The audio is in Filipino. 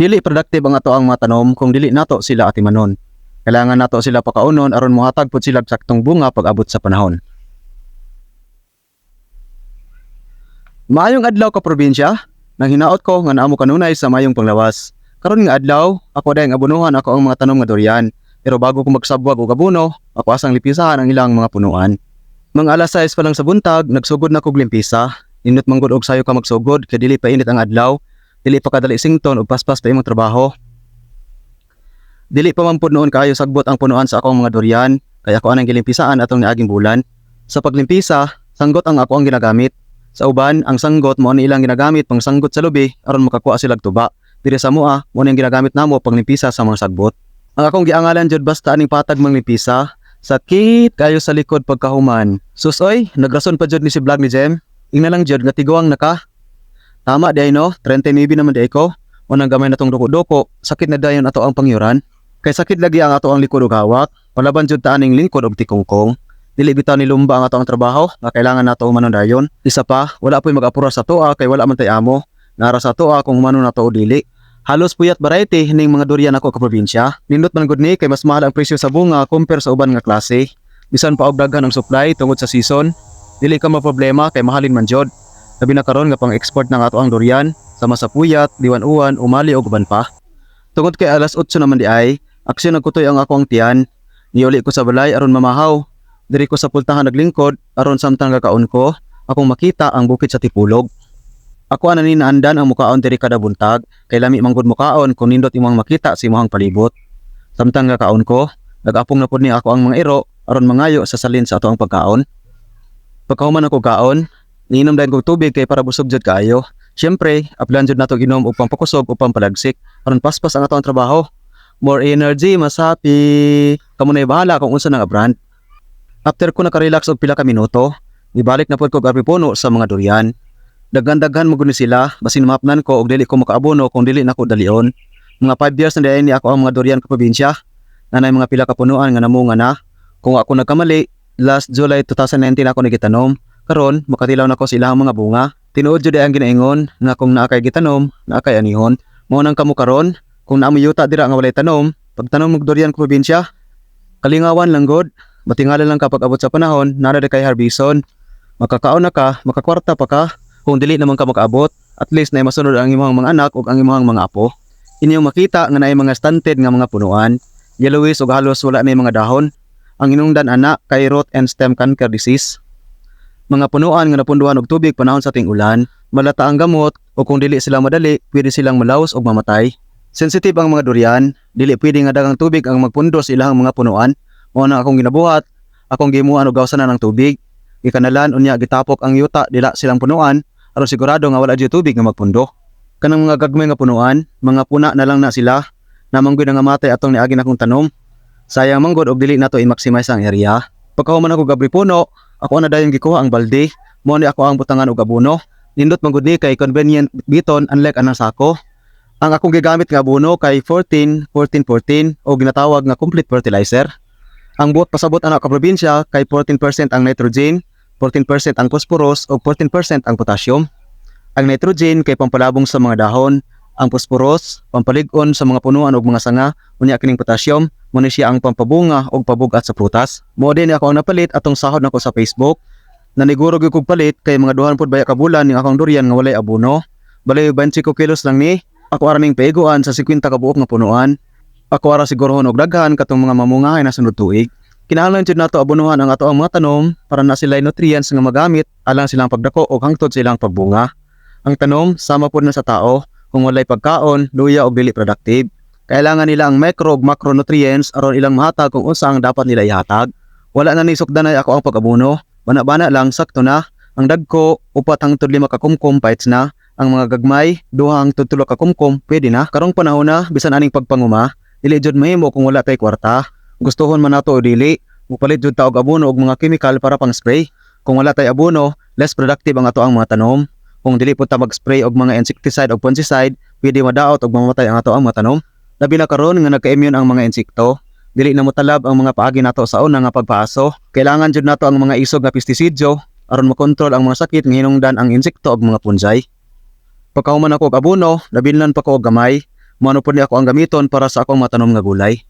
Dili productive ang ato ang mga tanom kung dili nato sila atimanon. Kailangan nato sila pakaunon aron mohatag pud sila saktong bunga pag abot sa panahon. Maayong adlaw ka probinsya, nang hinaot ko nga naamo kanunay sa mayong panglawas. Karon nga adlaw, ako dayang abunuhan ako ang mga tanom nga durian. Pero bago ko magsabwag og abuno, ako asang lipisahan ang ilang mga punuan. Mga alas 6 pa lang sa buntag, nagsugod na kog limpisa. Inot manggod og sayo ka magsugod kay dili pa init ang adlaw. Dili pa kadali sington og paspas pa imong trabaho. Dili pa man pud noon kayo sagbot ang punuan sa akong mga durian, kaya ako anang gilimpisaan atong niaging bulan. Sa paglimpisa, sanggot ang ako ang ginagamit. Sa uban, ang sanggot mo ni ilang ginagamit pang sanggot sa lubi aron makakuha sila tuba. Diri sa mua, mo ang ginagamit namo panglimpisa sa mga sagbot. Ang akong giangalan jud basta aning patag manglimpisa. Sakit kayo sa likod pagkahuman. Susoy, nagrason pa jud ni si vlog ni Jem. Ingna lang jud nga tiguang naka. Tama di ay no, 30 maybe naman di ko. Unang gamay na tong duko-duko, sakit na dayon ato ang pangyuran. Kay sakit lagi ang ato ang likod ug hawak. Palaban jud ta aning lingkod og tikongkong. Dili bitaw ni lumba ang ato ang trabaho, nga kailangan nato humanon dayon. Isa pa, wala po'y mag-apura sa tuwa kay wala man tay amo. Nara sa tuwa kung humanon nato dili. Halos puyat variety ning mga durian ako ka probinsya. Nindot man gud ni kay mas mahal ang presyo sa bunga compare sa uban nga klase. Bisan pa og daghan ang supply tungod sa season, dili ka maproblema kay mahalin man jud. Labi na karon nga pang-export ng ato ang durian sama sa puyat, diwan-uwan, umali ug uban pa. Tungod kay alas 8 naman di ay, aksyon nagkutoy ang ako ang tiyan. Niuli ko sa balay aron mamahaw. Diri ko sa pultahan naglingkod aron samtang kakaon ko, akong makita ang bukid sa Tipulog. Ako ana ni naandan ang mukaon diri kada buntag, kay lami manggod mukaon kung nindot imong makita sa imong palibot. Samtang kakaon ko, nag-apong na pud ni ako ang mga iro aron mangayo sa salin sa ato ang pagkaon. Pagkahuman ako kaon, niinom dayon kog tubig kay para busog jud kaayo. Siyempre, aplan jud nato ginom og pampakusog o pampalagsik aron paspas ang ato ang trabaho. More energy, mas happy. Kamo na bahala kung unsa nang brand. After ko nakarelax og pila ka minuto, ibalik na pud ko gabi puno sa mga durian. Daghan-daghan mo guni sila, basin mapnan ko og dili ko makaabono kung dili na ko dalion. Mga 5 years na diay ni ako ang mga durian ka probinsya. Nanay mga pila ka punuan nga namunga na. Kung ako nagkamali, last July 2019 ako nagitanom. Karon, makatilaw na ko sa ilang mga bunga. Tinuod jud ang ginaingon nga kung naa kay gitanom, naa kay anihon. Mao nang kamo karon, kung naa yuta dira nga walay tanom, pagtanom og durian ka probinsya, kalingawan lang god. Matingala lang kapag abot sa panahon, nara kay harbison. Makakaon na ka, makakwarta pa ka, kung dili naman ka makaabot, at least na masunod ang imong mga anak ug ang imong mga apo. Inyong makita nga naay mga stunted nga mga punuan, yellowish ug halos wala na mga dahon. Ang inungdan ana kay root and stem cancer disease. Mga punuan nga napunduhan og tubig panahon sa ting ulan, malata ang gamot o kung dili sila madali, pwede silang malaos og mamatay. Sensitive ang mga durian, dili pwede nga dagang tubig ang magpundo sa ilang mga punuan. Mao na akong ginabuhat, akong gimuan og gawsanan ng tubig. Ikanalan unya gitapok ang yuta dila silang punuan aron sigurado nga wala jud tubig nga magpundo. Kanang mga gagmay nga punuan, mga puna na lang na sila, namanggoy na nga matay atong niagi na akong tanom. Sayang manggod og dili nato i-maximize ang area. Pagkahuman ako gabri puno, ako na dayon gikuha ang balde, mo ni ako ang butangan og abono. Nindot manggod ni kay convenient biton unlike anang sako. Ang akong gigamit nga abono kay 14 14 14 o ginatawag nga complete fertilizer. Ang buot pasabot anak ka probinsya kay 14% ang nitrogen, 14% ang phosphorus o 14% ang potassium. Ang nitrogen kay pampalabong sa mga dahon, ang phosphorus pampalig-on sa mga punuan ug mga sanga, unya kining potassium mo siya ang pampabunga ug pabugat sa prutas. Mo din ako ang napalit atong sahod nako sa Facebook. Naniguro gyud kog palit kay mga duhan pud baya ka bulan ning akong durian nga walay abono. Balay 25 kilos lang ni. Ako ara ning paiguan sa 50 ka buok nga punuan. Ako ara sigurohon og daghan katong mga mamungahay na sunod tuig. Kinahanglan jud nato abonuhan ang ato ang mga tanom para na sila nutrients nga magamit alang silang pagdako o hangtod silang pagbunga. Ang tanom sama pud na sa tao kung walay pagkaon, luya o dili productive. Kailangan nila ang micro ug macronutrients aron ilang mahatag kung unsa ang dapat nila ihatag. Wala na ni sukdanay ako ang pag-abono. Bana-bana lang sakto na. Ang dagko upat hangtod lima ka kumkum na. Ang mga gagmay duha hangtod tulo ka kumkum pwede na. Karong panahon na bisan aning pagpanguma, dili jud mahimo kung wala tay kwarta. Gustuhon man nato o dili, mupalit jud ta og abono og mga chemical para pang spray. Kung wala tay abono, less productive ang ato ang mga tanom. Kung dili po ta mag-spray og mga insecticide o fungicide, pwede madaot og mamatay ang ato ang mga. Labi na karon nga nagka-immune ang mga insekto. Dili na motalab ang mga paagi nato sa una nga pagpaaso. Kailangan jud nato ang mga isog nga pestisidyo aron makontrol ang mga sakit nga hinungdan ang insekto ug mga punjay. Pagkahuman ako og abono, labilan pa ko og gamay. Mano po ni ako ang gamiton para sa akong matanom nga gulay.